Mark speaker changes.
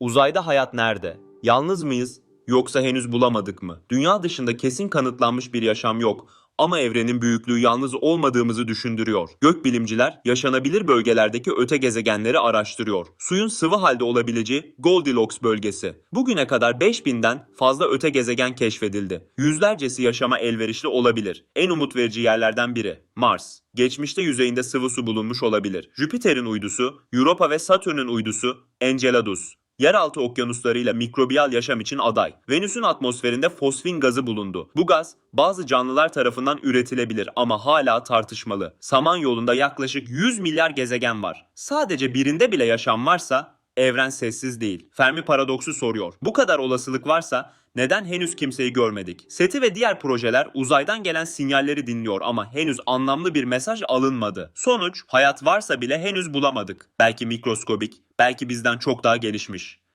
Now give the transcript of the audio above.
Speaker 1: Uzayda hayat nerede? Yalnız mıyız? Yoksa henüz bulamadık mı? Dünya dışında kesin kanıtlanmış bir yaşam yok. Ama evrenin büyüklüğü yalnız olmadığımızı düşündürüyor. Gökbilimciler yaşanabilir bölgelerdeki öte gezegenleri araştırıyor. Suyun sıvı halde olabileceği Goldilocks bölgesi. Bugüne kadar 5000'den fazla öte gezegen keşfedildi. Yüzlercesi yaşama elverişli olabilir. En umut verici yerlerden biri Mars. Geçmişte yüzeyinde sıvı su bulunmuş olabilir. Jüpiter'in uydusu, Europa ve Satürn'ün uydusu Enceladus. Yeraltı okyanuslarıyla mikrobiyal yaşam için aday. Venüs'ün atmosferinde fosfin gazı bulundu. Bu gaz bazı canlılar tarafından üretilebilir ama hala tartışmalı. Samanyolu'nda yaklaşık 100 milyar gezegen var. Sadece birinde bile yaşam varsa evren sessiz değil. Fermi paradoksu soruyor. Bu kadar olasılık varsa neden henüz kimseyi görmedik? SETI ve diğer projeler uzaydan gelen sinyalleri dinliyor ama henüz anlamlı bir mesaj alınmadı. Sonuç, hayat varsa bile henüz bulamadık. Belki mikroskobik, belki bizden çok daha gelişmiş.